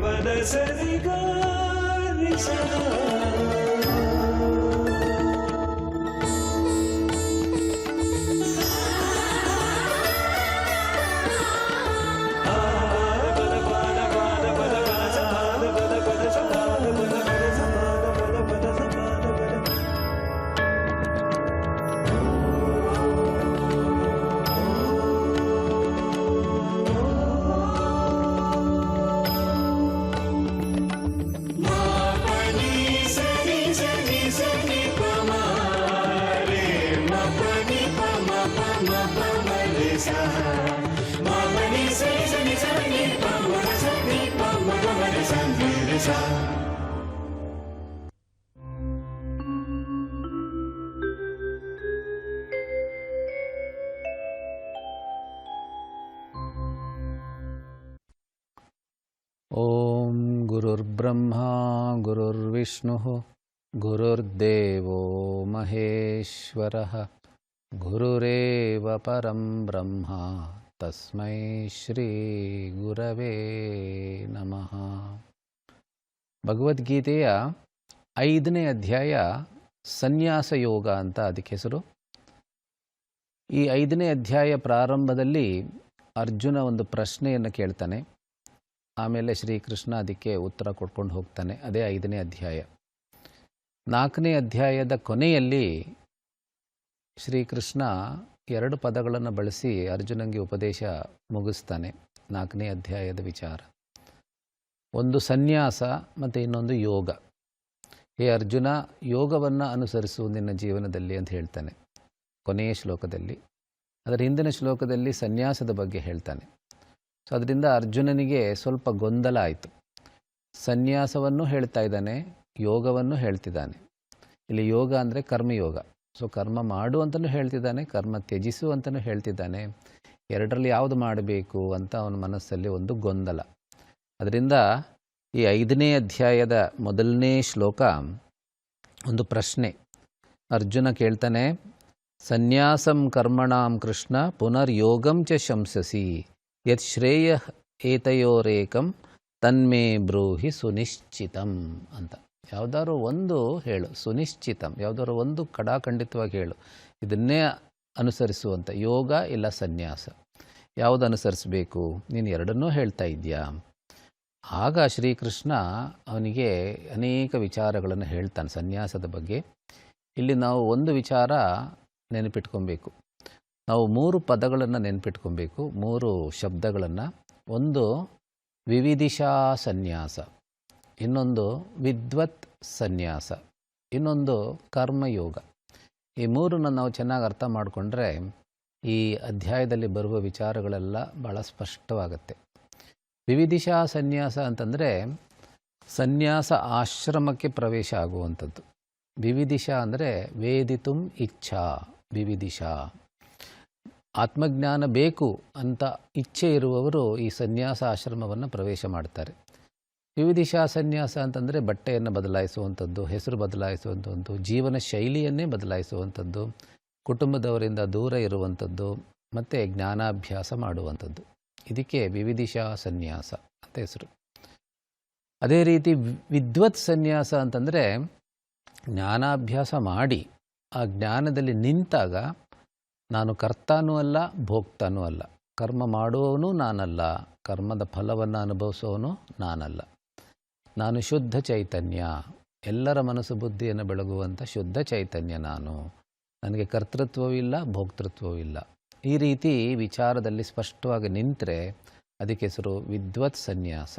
ಪದ ಸರಿ गुरुर्ब्रह्मा गुरुर्विष्णुः गुरुर्देवो महेश्वरः गुरुरेव परं ब्रह्म तस्मै ಶ್ರೀಗುರವೇ ನಮಃ ಭಗವದ್ಗೀತೆಯ ಐದನೇ ಅಧ್ಯಾಯ ಸನ್ಯಾಸ ಯೋಗ ಅಂತ ಅದಕ್ಕೆ ಹೆಸರು ಈ ಐದನೇ ಅಧ್ಯಾಯ ಪ್ರಾರಂಭದಲ್ಲಿ ಅರ್ಜುನ ಒಂದು ಪ್ರಶ್ನೆಯನ್ನು ಕೇಳ್ತಾನೆ ಆಮೇಲೆ ಶ್ರೀಕೃಷ್ಣ ಅದಕ್ಕೆ ಉತ್ತರ ಕೊಡ್ಕೊಂಡು ಹೋಗ್ತಾನೆ. ಅದೇ ಐದನೇ ಅಧ್ಯಾಯ. ನಾಲ್ಕನೇ ಅಧ್ಯಾಯದ ಕೊನೆಯಲ್ಲಿ ಶ್ರೀಕೃಷ್ಣ ಎರಡು ಪದಗಳನ್ನು ಬಳಸಿ ಅರ್ಜುನಂಗೆ ಉಪದೇಶ ಮುಗಿಸ್ತಾನೆ. ನಾಲ್ಕನೇ ಅಧ್ಯಾಯದ ವಿಚಾರ. ಒಂದು ಸನ್ಯಾಸ ಮತ್ತು ಇನ್ನೊಂದು ಯೋಗ. ಹೇ ಅರ್ಜುನ, ಯೋಗವನ್ನು ಅನುಸರಿಸು ನಿನ್ನ ಜೀವನದಲ್ಲಿ ಅಂತ ಹೇಳ್ತಾನೆ. ಕೊನೆಯ ಶ್ಲೋಕದಲ್ಲಿ. ಅದರ ಹಿಂದಿನ ಶ್ಲೋಕದಲ್ಲಿ ಸನ್ಯಾಸದ ಬಗ್ಗೆ ಹೇಳ್ತಾನೆ. ಸೊ ಅದರಿಂದ ಅರ್ಜುನನಿಗೆ ಸ್ವಲ್ಪ ಗೊಂದಲ ಆಯಿತು. ಸನ್ಯಾಸವನ್ನು ಹೇಳ್ತಾ ಇದ್ದಾನೆ, ಯೋಗವನ್ನು ಹೇಳ್ತಿದ್ದಾನೆ. ಇಲ್ಲಿ ಯೋಗ ಅಂದರೆ ಕರ್ಮಯೋಗ. ಸೊ ಕರ್ಮ ಮಾಡು ಅಂತಲೂ ಹೇಳ್ತಿದ್ದಾನೆ, ಕರ್ಮ ತ್ಯಜಿಸು ಅಂತಲೂ ಹೇಳ್ತಿದ್ದಾನೆ. ಎರಡರಲ್ಲಿ ಯಾವುದು ಮಾಡಬೇಕು ಅಂತ ಅವನ ಮನಸ್ಸಲ್ಲಿ ಒಂದು ಗೊಂದಲ. ಅದರಿಂದ ಈ ಐದನೇ ಅಧ್ಯಾಯದ ಮೊದಲನೇ ಶ್ಲೋಕ ಒಂದು ಪ್ರಶ್ನೆ. ಅರ್ಜುನ ಕೇಳ್ತಾನೆ, ಸನ್ಯಾಸಂ ಕರ್ಮಣಾಂ ಕೃಷ್ಣ ಪುನರ್ಯೋಗಂ ಚ ಶಂಸಸಿ. ಯತ್ ಶ್ರೇಯ ಏತಯೋರೇಕಂ ತನ್ಮೇ ಬ್ರೂಹಿ ಸುನಿಶ್ಚಿತಂ ಅಂತ. ಯಾವುದಾದ್ರು ಒಂದು ಹೇಳು, ಸುನಿಶ್ಚಿತಂ. ಯಾವುದಾದ್ರು ಒಂದು ಕಡಾಖಂಡಿತವಾಗಿ ಹೇಳು. ಇದನ್ನೇ ಅನುಸರಿಸುವಂಥ ಯೋಗ ಇಲ್ಲ ಸನ್ಯಾಸ. ಯಾವುದು ಅನುಸರಿಸಬೇಕು? ನೀನು ಎರಡನ್ನೂ ಹೇಳ್ತಾ ಇದೆಯಾ? ಆಗ ಶ್ರೀಕೃಷ್ಣ ಅವನಿಗೆ ಅನೇಕ ವಿಚಾರಗಳನ್ನು ಹೇಳ್ತಾನೆ ಸನ್ಯಾಸದ ಬಗ್ಗೆ. ಇಲ್ಲಿ ನಾವು ಒಂದು ವಿಚಾರ ನೆನಪಿಟ್ಕೊಬೇಕು. ನಾವು ಮೂರು ಪದಗಳನ್ನು ನೆನ್ಪಿಟ್ಕೊಬೇಕು, ಮೂರು ಶಬ್ದಗಳನ್ನು. ಒಂದು ವಿವಿಧಿಶಾ ಸನ್ಯಾಸ, ಇನ್ನೊಂದು ವಿದ್ವತ್ ಸನ್ಯಾಸ, ಇನ್ನೊಂದು ಕರ್ಮಯೋಗ. ಈ ಮೂರನ್ನು ನಾವು ಚೆನ್ನಾಗಿ ಅರ್ಥ ಮಾಡಿಕೊಂಡ್ರೆ ಈ ಅಧ್ಯಾಯದಲ್ಲಿ ಬರುವ ವಿಚಾರಗಳೆಲ್ಲ ಭಾಳ ಸ್ಪಷ್ಟವಾಗುತ್ತೆ. ವಿವಿಧಿಶಾ ಸನ್ಯಾಸ ಅಂತಂದರೆ ಸನ್ಯಾಸ ಆಶ್ರಮಕ್ಕೆ ಪ್ರವೇಶ ಆಗುವಂಥದ್ದು. ವಿವಿಧಿಶಾ ಅಂದರೆ ವೇದಿತುಂ ಇಚ್ಛಾ ವಿವಿಧಿಷಾ ಆತ್ಮಜ್ಞಾನ ಬೇಕು ಅಂತ ಇಚ್ಛೆ ಇರುವವರು ಈ ಸನ್ಯಾಸ ಆಶ್ರಮವನ್ನು ಪ್ರವೇಶ ಮಾಡ್ತಾರೆ. ವಿವಿಧಿಶಾ ಸನ್ಯಾಸ ಅಂತಂದರೆ ಬಟ್ಟೆಯನ್ನು ಬದಲಾಯಿಸುವಂಥದ್ದು, ಹೆಸರು ಬದಲಾಯಿಸುವಂಥದ್ದು, ಜೀವನ ಶೈಲಿಯನ್ನೇ ಬದಲಾಯಿಸುವಂಥದ್ದು, ಕುಟುಂಬದವರಿಂದ ದೂರ ಇರುವಂಥದ್ದು, ಮತ್ತು ಜ್ಞಾನಾಭ್ಯಾಸ ಮಾಡುವಂಥದ್ದು. ಇದಕ್ಕೆ ವಿವಿಧಿಶಾ ಸನ್ಯಾಸ ಅಂತ ಹೆಸರು. ಅದೇ ರೀತಿ ವಿದ್ವತ್ ಸನ್ಯಾಸ ಅಂತಂದರೆ ಜ್ಞಾನಾಭ್ಯಾಸ ಮಾಡಿ ಆ ಜ್ಞಾನದಲ್ಲಿ ನಿಂತಾಗ ನಾನು ಕರ್ತಾನೂ ಅಲ್ಲ ಭೋಗ್ತಾನೂ ಅಲ್ಲ. ಕರ್ಮ ಮಾಡುವವನು ನಾನಲ್ಲ. ಕರ್ಮದ ಫಲವನ್ನು ಅನುಭವಿಸುವವನು ನಾನಲ್ಲ. ನಾನು ಶುದ್ಧ ಚೈತನ್ಯ. ಎಲ್ಲರ ಮನಸ್ಸು ಬುದ್ಧಿಯನ್ನು ಬೆಳಗುವಂಥ ಶುದ್ಧ ಚೈತನ್ಯ ನಾನು. ನನಗೆ ಕರ್ತೃತ್ವವಿಲ್ಲ ಭೋಕ್ತೃತ್ವವಿಲ್ಲ ಈ ರೀತಿ ವಿಚಾರದಲ್ಲಿ ಸ್ಪಷ್ಟವಾಗಿ ನಿಂತರೆ ಅದಕ್ಕೆ ಹೆಸರು ವಿದ್ವತ್ ಸನ್ಯಾಸ.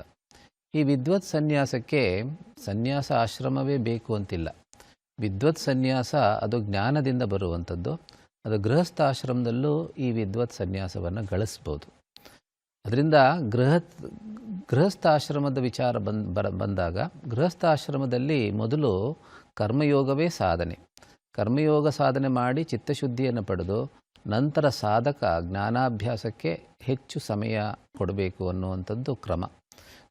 ಈ ವಿದ್ವತ್ ಸನ್ಯಾಸಕ್ಕೆ ಸನ್ಯಾಸ ಆಶ್ರಮವೇ ಬೇಕು ಅಂತಿಲ್ಲ. ವಿದ್ವತ್ ಸನ್ಯಾಸ ಅದು ಜ್ಞಾನದಿಂದ ಬರುವಂಥದ್ದು. ಅದು ಗೃಹಸ್ಥ ಆಶ್ರಮದಲ್ಲೂ ಈ ವಿದ್ವತ್ ಸನ್ಯಾಸವನ್ನು ಗಳಿಸ್ಬೋದು. ಅದರಿಂದ ಗೃಹ ಗೃಹಸ್ಥಾಶ್ರಮದ ವಿಚಾರ ಬಂದ್, ಬರ, ಬಂದಾಗ ಗೃಹಸ್ಥಾಶ್ರಮದಲ್ಲಿ ಮೊದಲು ಕರ್ಮಯೋಗವೇ ಸಾಧನೆ. ಕರ್ಮಯೋಗ ಸಾಧನೆ ಮಾಡಿ ಚಿತ್ತಶುದ್ಧಿಯನ್ನು ಪಡೆದು ನಂತರ ಸಾಧಕ ಜ್ಞಾನಾಭ್ಯಾಸಕ್ಕೆ ಹೆಚ್ಚು ಸಮಯ ಕೊಡಬೇಕು ಅನ್ನುವಂಥದ್ದು ಕ್ರಮ.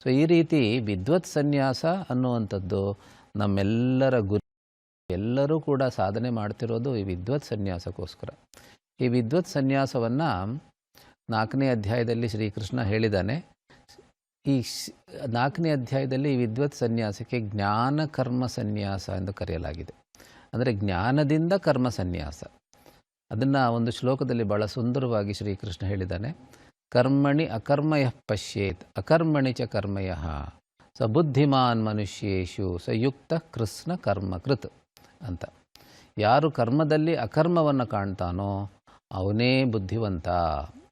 ಸೊ ಈ ರೀತಿ ವಿದ್ವತ್ ಸನ್ಯಾಸ ಅನ್ನುವಂಥದ್ದು ನಮ್ಮೆಲ್ಲರ ಗುರಿ. ಎಲ್ಲರೂ ಕೂಡ ಸಾಧನೆ ಮಾಡ್ತಿರೋದು ಈ ವಿದ್ವತ್ ಸನ್ಯಾಸಕ್ಕೋಸ್ಕರ. ಈ ವಿದ್ವತ್ ಸನ್ಯಾಸವನ್ನು ನಾಲ್ಕನೇ ಅಧ್ಯಾಯದಲ್ಲಿ ಶ್ರೀಕೃಷ್ಣ ಹೇಳಿದ್ದಾನೆ. ಈ ನಾಲ್ಕನೇ ಅಧ್ಯಾಯದಲ್ಲಿ ಈ ವಿದ್ವತ್ ಸನ್ಯಾಸಕ್ಕೆ ಜ್ಞಾನ ಕರ್ಮ ಸನ್ಯಾಸ ಎಂದು ಕರೆಯಲಾಗಿದೆ. ಅಂದರೆ ಜ್ಞಾನದಿಂದ ಕರ್ಮ ಸನ್ಯಾಸ. ಅದನ್ನು ಒಂದು ಶ್ಲೋಕದಲ್ಲಿ ಬಹಳ ಸುಂದರವಾಗಿ ಶ್ರೀಕೃಷ್ಣ ಹೇಳಿದ್ದಾನೆ. ಕರ್ಮಣಿ ಅಕರ್ಮಯ ಪಶ್ಯೇತ್, ಅಕರ್ಮಣಿ ಚ ಕರ್ಮಯ, ಸ ಬುದ್ಧಿಮಾನ್ ಮನುಷ್ಯೇಶು ಸಯುಕ್ತ ಯುಕ್ತ ಕೃಷ್ಣ ಕರ್ಮಕೃತ್ ಅಂತ. ಯಾರು ಕರ್ಮದಲ್ಲಿ ಅಕರ್ಮವನ್ನು ಕಾಣ್ತಾನೋ ಅವನೇ ಬುದ್ಧಿವಂತ.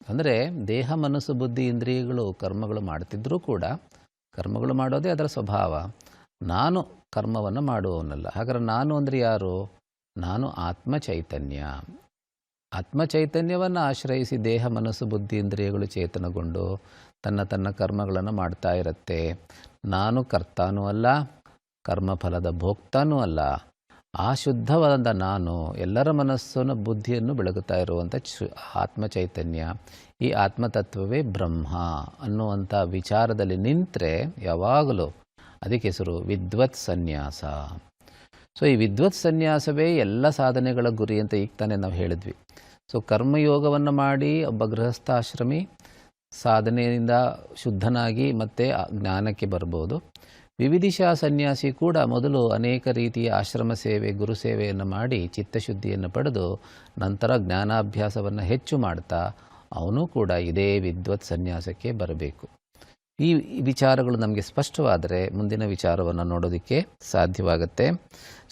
ಅಂದರೆ ದೇಹ, ಮನಸ್ಸು, ಬುದ್ಧಿ, ಇಂದ್ರಿಯಗಳು ಕರ್ಮಗಳು ಮಾಡ್ತಿದ್ರೂ ಕೂಡ ಕರ್ಮಗಳು ಮಾಡೋದೇ ಅದರ ಸ್ವಭಾವ. ನಾನು ಕರ್ಮವನ್ನು ಮಾಡುವವನಲ್ಲ. ಹಾಗಾದ್ರೆ ನಾನು ಅಂದರೆ ಯಾರು? ನಾನು ಆತ್ಮ ಚೈತನ್ಯ ಆತ್ಮ ಚೈತನ್ಯವನ್ನು ಆಶ್ರಯಿಸಿ ದೇಹ, ಮನಸ್ಸು, ಬುದ್ಧಿ, ಇಂದ್ರಿಯಗಳು ಚೇತನಗೊಂಡು ತನ್ನ ತನ್ನ ಕರ್ಮಗಳನ್ನು ಮಾಡ್ತಾ ಇರುತ್ತೆ. ನಾನು ಕರ್ತಾನೂ ಅಲ್ಲ, ಕರ್ಮಫಲದ ಭೋಕ್ತಾನೂ ಅಲ್ಲ. ಆ ಶುದ್ಧವಾದ ನಾನು ಎಲ್ಲರ ಮನಸ್ಸನ್ನು, ಬುದ್ಧಿಯನ್ನು ಬೆಳಗುತ್ತಾ ಇರುವಂಥ ಚು ಆತ್ಮ ಚೈತನ್ಯ ಈ ಆತ್ಮತತ್ವವೇ ಬ್ರಹ್ಮ ಅನ್ನುವಂಥ ವಿಚಾರದಲ್ಲಿ ನಿಂತರೆ ಯಾವಾಗಲೂ ಅದಕ್ಕೆ ಹೆಸರು ವಿದ್ವತ್ ಸನ್ಯಾಸ. ಸೊ ಈ ವಿದ್ವತ್ ಸನ್ಯಾಸವೇ ಎಲ್ಲ ಸಾಧನೆಗಳ ಗುರಿ ಅಂತ ಈಗ ತಾನೇ ನಾವು ಹೇಳಿದ್ವಿ. ಸೊ ಕರ್ಮಯೋಗವನ್ನು ಮಾಡಿ ಒಬ್ಬ ಗೃಹಸ್ಥಾಶ್ರಮಿ ಸಾಧನೆಯಿಂದ ಶುದ್ಧನಾಗಿ ಮತ್ತೆ ಜ್ಞಾನಕ್ಕೆ ಬರ್ಬೋದು. ವಿವಿಧಿಶಾ ಸನ್ಯಾಸಿ ಕೂಡ ಮೊದಲು ಅನೇಕ ರೀತಿಯ ಆಶ್ರಮ ಸೇವೆ, ಗುರು ಸೇವೆಯನ್ನು ಮಾಡಿ ಚಿತ್ತಶುದ್ಧಿಯನ್ನು ಪಡೆದು ನಂತರ ಜ್ಞಾನಾಭ್ಯಾಸವನ್ನು ಹೆಚ್ಚು ಮಾಡ್ತಾ ಅವನು ಕೂಡ ಇದೇ ವಿದ್ವತ್ ಸನ್ಯಾಸಕ್ಕೆ ಬರಬೇಕು. ಈ ವಿಚಾರಗಳು ನಮಗೆ ಸ್ಪಷ್ಟವಾದರೆ ಮುಂದಿನ ವಿಚಾರವನ್ನು ನೋಡೋದಕ್ಕೆ ಸಾಧ್ಯವಾಗುತ್ತೆ.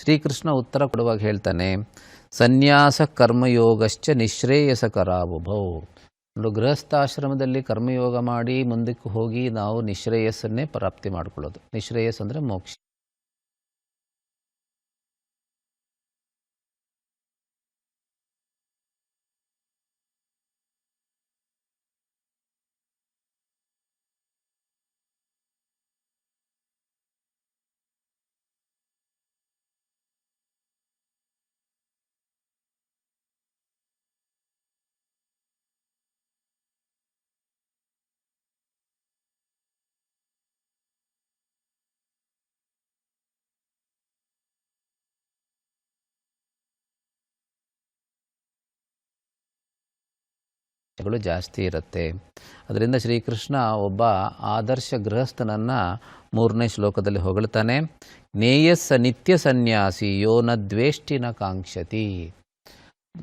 ಶ್ರೀಕೃಷ್ಣ ಉತ್ತರ ಕೊಡುವಾಗ ಹೇಳ್ತಾನೆ, ಸನ್ಯಾಸ ಕರ್ಮಯೋಗಶ್ಚ ನಿಶ್ರೇಯಸಕರಾವುಭೌ ಒಂದು ಗೃಹಸ್ಥಾಶ್ರಮದಲ್ಲಿ ಕರ್ಮಯೋಗ ಮಾಡಿ ಮುಂದಕ್ಕೆ ಹೋಗಿ ನಾವು ನಿಶ್ರೇಯಸ್ಸನ್ನೇ ಪ್ರಾಪ್ತಿ ಮಾಡಿಕೊಳ್ಳೋದು. ನಿಶ್ರೇಯಸ್ ಅಂದರೆ ಮೋಕ್ಷ. ಗಳು ಜಾಸ್ತಿ ಇರುತ್ತೆ. ಅದರಿಂದ ಶ್ರೀಕೃಷ್ಣ ಒಬ್ಬ ಆದರ್ಶ ಗೃಹಸ್ಥನನ್ನು ಮೂರನೇ ಶ್ಲೋಕದಲ್ಲಿ ಹೊಗಳ್ತಾನೆ. ನೇಯಸ್ಸ ನಿತ್ಯ ಸನ್ಯಾಸಿ ಯೋ ನ ದ್ವೇಷ್ಟಿನ ಕಾಂಕ್ಷತಿ.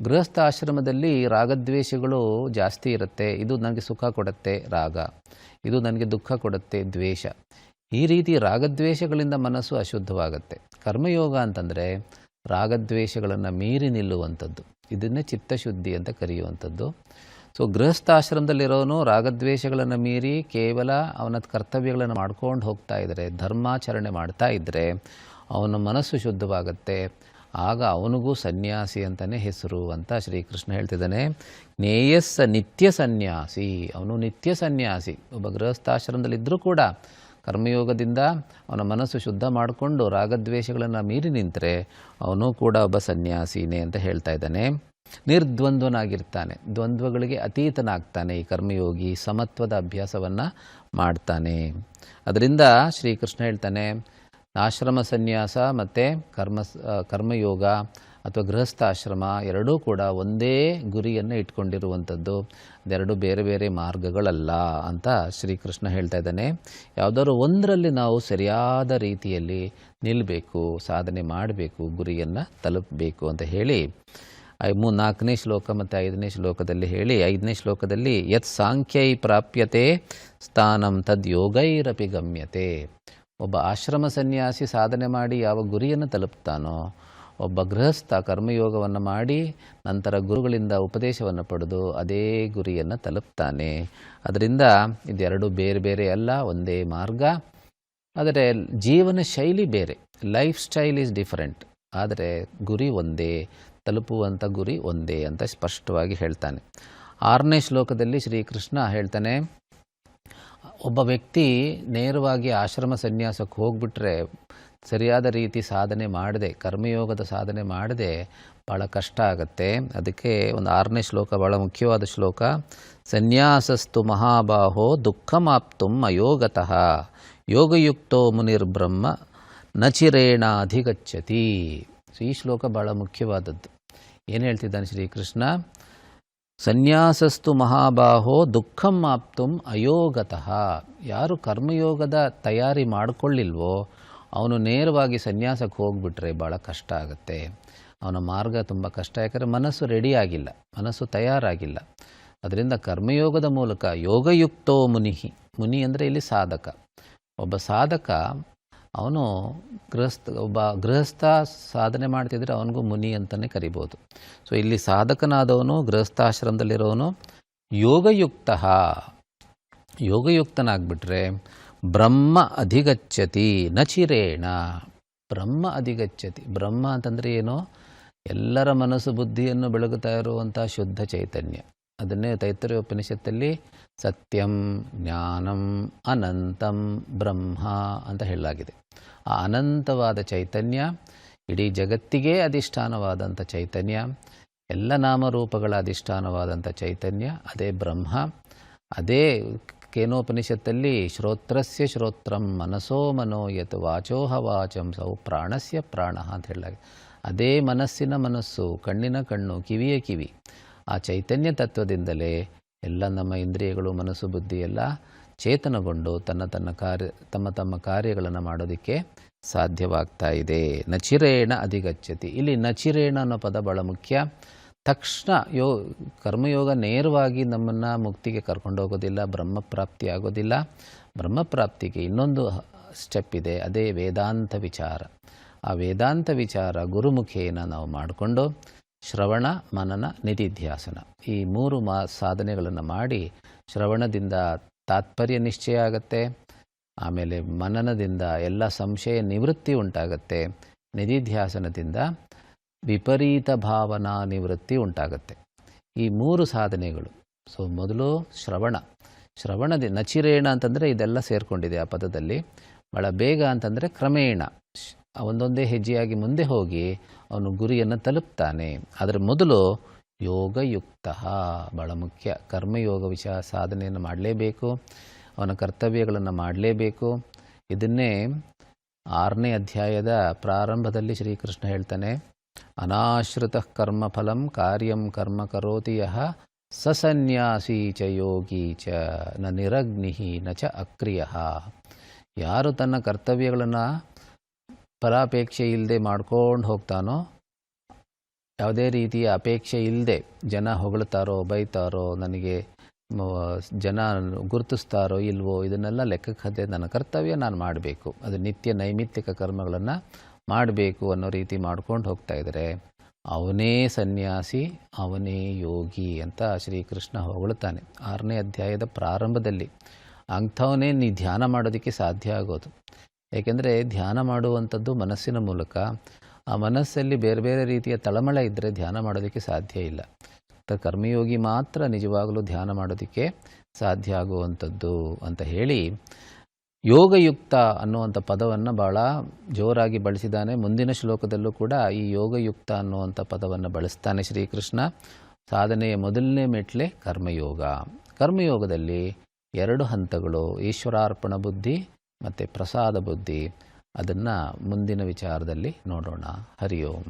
ಗೃಹಸ್ಥಾಶ್ರಮದಲ್ಲಿ ರಾಗದ್ವೇಷಗಳು ಜಾಸ್ತಿ ಇರುತ್ತೆ. ಇದು ನನಗೆ ಸುಖ ಕೊಡುತ್ತೆ ರಾಗ. ಇದು ನನಗೆ ದುಃಖ ಕೊಡುತ್ತೆ ದ್ವೇಷ. ಈ ರೀತಿ ರಾಗದ್ವೇಷಗಳಿಂದ ಮನಸ್ಸು ಅಶುದ್ಧವಾಗುತ್ತೆ. ಕರ್ಮಯೋಗ ಅಂತಂದರೆ ರಾಗದ್ವೇಷಗಳನ್ನು ಮೀರಿ ನಿಲ್ಲುವಂಥದ್ದು. ಇದನ್ನೇ ಚಿತ್ತಶುದ್ಧಿ ಅಂತ ಕರೆಯುವಂಥದ್ದು. ಸೊ ಗೃಹಸ್ಥಾಶ್ರಮದಲ್ಲಿರೋನು ರಾಗದ್ವೇಷಗಳನ್ನು ಮೀರಿ ಕೇವಲ ಅವನ ಕರ್ತವ್ಯಗಳನ್ನು ಮಾಡ್ಕೊಂಡು ಹೋಗ್ತಾ ಇದ್ದರೆ ಧರ್ಮಾಚರಣೆ ಮಾಡ್ತಾ ಇದ್ದರೆ ಅವನ ಮನಸ್ಸು ಶುದ್ಧವಾಗುತ್ತೆ. ಆಗ ಅವನಿಗೂ ಸನ್ಯಾಸಿ ಅಂತಲೇ ಹೆಸರು ಅಂತ ಶ್ರೀಕೃಷ್ಣ ಹೇಳ್ತಿದ್ದಾನೆ. ನೇಯಸ್ಸ ನಿತ್ಯ ಸನ್ಯಾಸಿ. ಅವನು ನಿತ್ಯ ಸನ್ಯಾಸಿ. ಒಬ್ಬ ಗೃಹಸ್ಥಾಶ್ರಮದಲ್ಲಿದ್ದರೂ ಕೂಡ ಕರ್ಮಯೋಗದಿಂದ ಅವನ ಮನಸ್ಸು ಶುದ್ಧ ಮಾಡಿಕೊಂಡು ರಾಗದ್ವೇಷಗಳನ್ನು ಮೀರಿ ನಿಂತರೆ ಅವನು ಕೂಡ ಒಬ್ಬ ಸನ್ಯಾಸಿನೇ ಅಂತ ಹೇಳ್ತಾ ಇದ್ದಾನೆ. ನಿರ್ದ್ವಂದ್ವನಾಗಿರ್ತಾನೆ. ದ್ವಂದ್ವಗಳಿಗೆ ಅತೀತನಾಗ್ತಾನೆ ಈ ಕರ್ಮಯೋಗಿ, ಸಮತ್ವದ ಅಭ್ಯಾಸವನ್ನು ಮಾಡ್ತಾನೆ. ಅದರಿಂದ ಶ್ರೀಕೃಷ್ಣ ಹೇಳ್ತಾನೆ, ಆಶ್ರಮ ಸನ್ಯಾಸ ಮತ್ತು ಕರ್ಮ ಕರ್ಮಯೋಗ ಅಥವಾ ಗೃಹಸ್ಥಾಶ್ರಮ ಎರಡೂ ಕೂಡ ಒಂದೇ ಗುರಿಯನ್ನು ಇಟ್ಕೊಂಡಿರುವಂಥದ್ದು ಅದೆರಡು ಬೇರೆ ಬೇರೆ ಮಾರ್ಗಗಳಲ್ಲ ಅಂತ ಶ್ರೀಕೃಷ್ಣ ಹೇಳ್ತಾ ಇದ್ದಾನೆ. ಯಾವುದಾದ್ರು ಒಂದರಲ್ಲಿ ನಾವು ಸರಿಯಾದ ರೀತಿಯಲ್ಲಿ ನಿಲ್ಲಬೇಕು ಸಾಧನೆ ಮಾಡಬೇಕು, ಗುರಿಯನ್ನು ತಲುಪಬೇಕು ಅಂತ ಹೇಳಿ ಮೂ ನಾಲ್ಕನೇ ಶ್ಲೋಕ ಮತ್ತು ಐದನೇ ಶ್ಲೋಕದಲ್ಲಿ ಹೇಳಿ, ಐದನೇ ಶ್ಲೋಕದಲ್ಲಿ, ಯತ್ ಸಾಂಖ್ಯೈ ಪ್ರಾಪ್ಯತೆ ಸ್ಥಾನಂ ತದ್ ಯೋಗೈರಪಿ ಗಮ್ಯತೆ. ಒಬ್ಬ ಆಶ್ರಮ ಸನ್ಯಾಸಿ ಸಾಧನೆ ಮಾಡಿ ಯಾವ ಗುರಿಯನ್ನು ತಲುಪ್ತಾನೋ, ಒಬ್ಬ ಗೃಹಸ್ಥ ಕರ್ಮಯೋಗವನ್ನು ಮಾಡಿ ನಂತರ ಗುರುಗಳಿಂದ ಉಪದೇಶವನ್ನು ಪಡೆದು ಅದೇ ಗುರಿಯನ್ನು ತಲುಪ್ತಾನೆ. ಅದರಿಂದ ಇದೆರಡು ಬೇರೆ ಬೇರೆ ಅಲ್ಲ, ಒಂದೇ ಮಾರ್ಗ. ಆದರೆ ಜೀವನ ಶೈಲಿ ಬೇರೆ, ಲೈಫ್ ಸ್ಟೈಲ್ ಈಸ್ ಡಿಫರೆಂಟ್. ಆದರೆ ಗುರಿ ಒಂದೇ ತಲುಪುವಂಥ ಗುರಿ ಒಂದೇ ಅಂತ ಸ್ಪಷ್ಟವಾಗಿ ಹೇಳ್ತಾನೆ. ಆರನೇ ಶ್ಲೋಕದಲ್ಲಿ ಶ್ರೀಕೃಷ್ಣ ಹೇಳ್ತಾನೆ, ಒಬ್ಬ ವ್ಯಕ್ತಿ ನೇರವಾಗಿ ಆಶ್ರಮ ಸನ್ಯಾಸಕ್ಕೆ ಹೋಗ್ಬಿಟ್ರೆ ಸರಿಯಾದ ರೀತಿ ಸಾಧನೆ ಮಾಡದೆ, ಕರ್ಮಯೋಗದ ಸಾಧನೆ ಮಾಡದೆ ಭಾಳ ಕಷ್ಟ ಆಗುತ್ತೆ. ಅದಕ್ಕೆ ಒಂದು ಆರನೇ ಶ್ಲೋಕ ಭಾಳ ಮುಖ್ಯವಾದ ಶ್ಲೋಕ, ಸನ್ಯಾಸಸ್ತು ಮಹಾಬಾಹೋ ದುಃಖಮಾಪ್ತು ಅಯೋಗತಃ, ಯೋಗಯುಕ್ತೋ ಮುನಿರ್ಬ್ರಹ್ಮ ನಚಿರೇಣ ಅಧಿಗಚ್ಚತಿ ಸೊ ಈ ಶ್ಲೋಕ ಭಾಳ ಮುಖ್ಯವಾದದ್ದು. ಏನು ಹೇಳ್ತಿದ್ದಾನೆ ಶ್ರೀಕೃಷ್ಣ? ಸನ್ಯಾಸಸ್ತು ಮಹಾಬಾಹೋ ದುಃಖಂ ಆಪ್ತುಂ ಅಯೋಗತಃ. ಯಾರು ಕರ್ಮಯೋಗದ ತಯಾರಿ ಮಾಡಿಕೊಳ್ಳಿಲ್ವೋ, ಅವನು ನೇರವಾಗಿ ಸನ್ಯಾಸಕ್ಕೆ ಹೋಗ್ಬಿಟ್ರೆ ಭಾಳ ಕಷ್ಟ ಆಗುತ್ತೆ. ಅವನ ಮಾರ್ಗ ತುಂಬ ಕಷ್ಟ, ಯಾಕಂದರೆ ಮನಸ್ಸು ರೆಡಿ ಆಗಿಲ್ಲ, ಮನಸ್ಸು ತಯಾರಾಗಿಲ್ಲ. ಅದರಿಂದ ಕರ್ಮಯೋಗದ ಮೂಲಕ ಯೋಗಯುಕ್ತೋ ಮುನಿಹಿ. ಮುನಿ ಅಂದರೆ ಇಲ್ಲಿ ಸಾಧಕ. ಒಬ್ಬ ಸಾಧಕ ಅವನು ಗೃಹಸ್ಥ, ಒಬ್ಬ ಗೃಹಸ್ಥ ಸಾಧನೆ ಮಾಡ್ತಿದ್ರೆ ಅವನಿಗೂ ಮುನಿ ಅಂತಲೇ ಕರಿಬೋದು. ಸೊ ಇಲ್ಲಿ ಸಾಧಕನಾದವನು ಗೃಹಸ್ಥಾಶ್ರಮದಲ್ಲಿರೋನು ಯೋಗಯುಕ್ತ. ಯೋಗಯುಕ್ತನಾಗ್ಬಿಟ್ರೆ, ಬ್ರಹ್ಮ ಅಧಿಗಚ್ಚತಿ ನ ಚಿರೇಣ. ಬ್ರಹ್ಮ ಅಧಿಗಚ್ಚತಿ ಬ್ರಹ್ಮ ಅಂತಂದರೆ ಏನು? ಎಲ್ಲರ ಮನಸ್ಸು ಬುದ್ಧಿಯನ್ನು ಬೆಳಗುತ್ತಾ ಇರುವಂಥ ಶುದ್ಧ ಚೈತನ್ಯ. ಅದನ್ನೇ ತೈತರಿಯ ಉಪನಿಷತ್ತಲ್ಲಿ ಸತ್ಯಂ ಜ್ಞಾನಂ ಅನಂತಂ ಬ್ರಹ್ಮ ಅಂತ ಹೇಳಲಾಗಿದೆ. ಆ ಅನಂತವಾದ ಚೈತನ್ಯ, ಇಡೀ ಜಗತ್ತಿಗೇ ಅಧಿಷ್ಠಾನವಾದಂಥ ಚೈತನ್ಯ, ಎಲ್ಲ ನಾಮರೂಪಗಳ ಅಧಿಷ್ಠಾನವಾದಂಥ ಚೈತನ್ಯ, ಅದೇ ಬ್ರಹ್ಮ, ಅದೇ ಕೇನೋಪನಿಷತ್ತಲ್ಲಿ ಶ್ರೋತ್ರಸ್ಯ ಶ್ರೋತ್ರಂ ಮನಸೋ ಮನೋ ಯತ್ ವಾಚೋಹ ವಾಚಂ ಸೌ ಪ್ರಾಣಸ್ಯ ಪ್ರಾಣ ಅಂತ ಹೇಳಲಾಗಿದೆ. ಅದೇ ಮನಸ್ಸಿನ ಮನಸ್ಸು, ಕಣ್ಣಿನ ಕಣ್ಣು, ಕಿವಿಯ ಕಿವಿ, ಆ ಚೈತನ್ಯ ತತ್ವದಿಂದಲೇ ಎಲ್ಲ ನಮ್ಮ ಇಂದ್ರಿಯಗಳು, ಮನಸ್ಸು, ಬುದ್ಧಿ ಎಲ್ಲ ಚೇತನಗೊಂಡು ತನ್ನ ತನ್ನ ಕಾರ್ಯ, ತಮ್ಮ ತಮ್ಮ ಕಾರ್ಯಗಳನ್ನು ಮಾಡೋದಕ್ಕೆ ಸಾಧ್ಯವಾಗ್ತಾ ಇದೆ. ನಚಿರೇಣ ಅಧಿಗಚ್ಚತಿ ಇಲ್ಲಿ ನಚಿರೇಣ ಅನ್ನೋ ಪದ ಬಹಳ ಮುಖ್ಯ. ತಕ್ಷಣ ಯೋ, ಕರ್ಮಯೋಗ ನೇರವಾಗಿ ನಮ್ಮನ್ನು ಮುಕ್ತಿಗೆ ಕರ್ಕೊಂಡು ಹೋಗೋದಿಲ್ಲ, ಬ್ರಹ್ಮಪ್ರಾಪ್ತಿ ಆಗೋದಿಲ್ಲ. ಬ್ರಹ್ಮಪ್ರಾಪ್ತಿಗೆ ಇನ್ನೊಂದು ಸ್ಟೆಪ್ ಇದೆ, ಅದೇ ವೇದಾಂತ ವಿಚಾರ. ಆ ವೇದಾಂತ ವಿಚಾರ ಗುರುಮುಖೇನ ನಾವು ಮಾಡಿಕೊಂಡು ಶ್ರವಣ, ಮನನ, ನಿಧಿಧ್ಯಾಸನ. ಈ ಮೂರು ಮಾ ಸಾಧನೆಗಳನ್ನು ಮಾಡಿ ಶ್ರವಣದಿಂದ ತಾತ್ಪರ್ಯ ನಿಶ್ಚಯ ಆಗುತ್ತೆ. ಆಮೇಲೆ ಮನನದಿಂದ ಎಲ್ಲ ಸಂಶಯ ನಿವೃತ್ತಿ ಉಂಟಾಗತ್ತೆ. ನಿಧಿಧ್ಯಾಸನದಿಂದ ವಿಪರೀತ ಭಾವನಾ ನಿವೃತ್ತಿ ಉಂಟಾಗತ್ತೆ. ಈ ಮೂರು ಸಾಧನೆಗಳು. ಸೊ, ಮೊದಲು ಶ್ರವಣ. ಶ್ರವಣದಿ, ನಚಿರೇಣ ಅಂತಂದರೆ ಇದೆಲ್ಲ ಸೇರಿಕೊಂಡಿದೆ ಆ ಪದದಲ್ಲಿ. ಭಾಳ ಬೇಗ ಅಂತಂದರೆ ಕ್ರಮೇಣ. ಒಂದೊಂದೇ ಹೆಜ್ಜೆಯಾಗಿ ಮುಂದೆ ಹೋಗಿ ಅವನು ಗುರಿಯನ್ನು ತಲುಪ್ತಾನೆ. ಅದರ ಮೊದಲು ಯೋಗಯುಕ್ತ, ಬಹಳ ಮುಖ್ಯ. ಕರ್ಮಯೋಗ ವಿಷಯ ಸಾಧನೆಯನ್ನು ಮಾಡಲೇಬೇಕು, ಅವನ ಕರ್ತವ್ಯಗಳನ್ನು ಮಾಡಲೇಬೇಕು. ಇದನ್ನೇ ಆರನೇ ಅಧ್ಯಾಯದ ಪ್ರಾರಂಭದಲ್ಲಿ ಶ್ರೀಕೃಷ್ಣ ಹೇಳ್ತಾನೆ, ಅನಾಶ್ರಿತ ಕರ್ಮಫಲಂ ಕಾರ್ಯಂ ಕರ್ಮ ಕರೋತಿ ಯಹ ಸಸನ್ಯಾಸಿ ಚ ಯೋಗಿ ಚ ನ ನಿರಗ್ನಿಹಿ ನ ಚ ಅಕ್ರಿಯ. ಯಾರು ತನ್ನ ಕರ್ತವ್ಯಗಳನ್ನು ಫಲಾಪೇಕ್ಷೆ ಇಲ್ಲದೆ ಮಾಡ್ಕೊಂಡು ಹೋಗ್ತಾನೋ? ಯಾವುದೇ ರೀತಿಯ ಅಪೇಕ್ಷೆ ಇಲ್ಲದೆ ಜನ ಹೊಗಳ್ತಾರೋ, ಬೈತಾರೋ, ನನಗೆ ಜನ ಗುರುತಿಸ್ತಾರೋ ಇಲ್ವೋ ಇದನ್ನೆಲ್ಲ ಲೆಕ್ಕಕ್ಕೆ ಹದ್ದೆ ನನ್ನ ಕರ್ತವ್ಯ ನಾನು ಮಾಡಬೇಕು. ಅದು ನಿತ್ಯ ನೈಮಿತ್ತಿಕ ಕರ್ಮಗಳನ್ನು ಮಾಡಬೇಕು ಅನ್ನೋ ರೀತಿ ಮಾಡ್ಕೊಂಡು ಹೋಗ್ತಾ ಇದ್ದಾರೆ. ಅವನೇ ಸನ್ಯಾಸಿ, ಅವನೇ ಯೋಗಿ ಅಂತ ಶ್ರೀಕೃಷ್ಣ ಹೊಗಳುತ್ತಾನೆ ಆರನೇ ಅಧ್ಯಾಯದ ಪ್ರಾರಂಭದಲ್ಲಿ ಅಂಥವನೇ ನೀ ಧ್ಯಾನ ಮಾಡೋದಕ್ಕೆ ಸಾಧ್ಯ ಆಗೋದು. ಏಕೆಂದರೆ ಧ್ಯಾನ ಮಾಡುವಂಥದ್ದು ಮನಸ್ಸಿನ ಮೂಲಕ. ಆ ಮನಸ್ಸಲ್ಲಿ ಬೇರೆ ಬೇರೆ ರೀತಿಯ ತಳಮಳ ಇದ್ದರೆ ಧ್ಯಾನ ಮಾಡೋದಕ್ಕೆ ಸಾಧ್ಯ ಇಲ್ಲ. ಕರ್ಮಯೋಗಿ ಮಾತ್ರ ನಿಜವಾಗಲೂ ಧ್ಯಾನ ಮಾಡೋದಕ್ಕೆ ಸಾಧ್ಯ ಆಗುವಂಥದ್ದು ಅಂತ ಹೇಳಿ ಯೋಗಯುಕ್ತ ಅನ್ನುವಂಥ ಪದವನ್ನು ಭಾಳ ಜೋರಾಗಿ ಬಳಸಿದ್ದಾನೆ. ಮುಂದಿನ ಶ್ಲೋಕದಲ್ಲೂ ಕೂಡ ಈ ಯೋಗಯುಕ್ತ ಅನ್ನುವಂಥ ಪದವನ್ನು ಬಳಸ್ತಾನೆ ಶ್ರೀಕೃಷ್ಣ. ಸಾಧನೆಯ ಮೊದಲನೇ ಮೆಟ್ಲೆ ಕರ್ಮಯೋಗ. ಕರ್ಮಯೋಗದಲ್ಲಿ ಎರಡು ಹಂತಗಳು, ಈಶ್ವರಾರ್ಪಣ ಬುದ್ಧಿ ಮತ್ತು ಪ್ರಸಾದ ಬುದ್ಧಿ ಅದನ್ನು ಮುಂದಿನ ವಿಚಾರದಲ್ಲಿ ನೋಡೋಣ. ಹರಿ ಓಂ.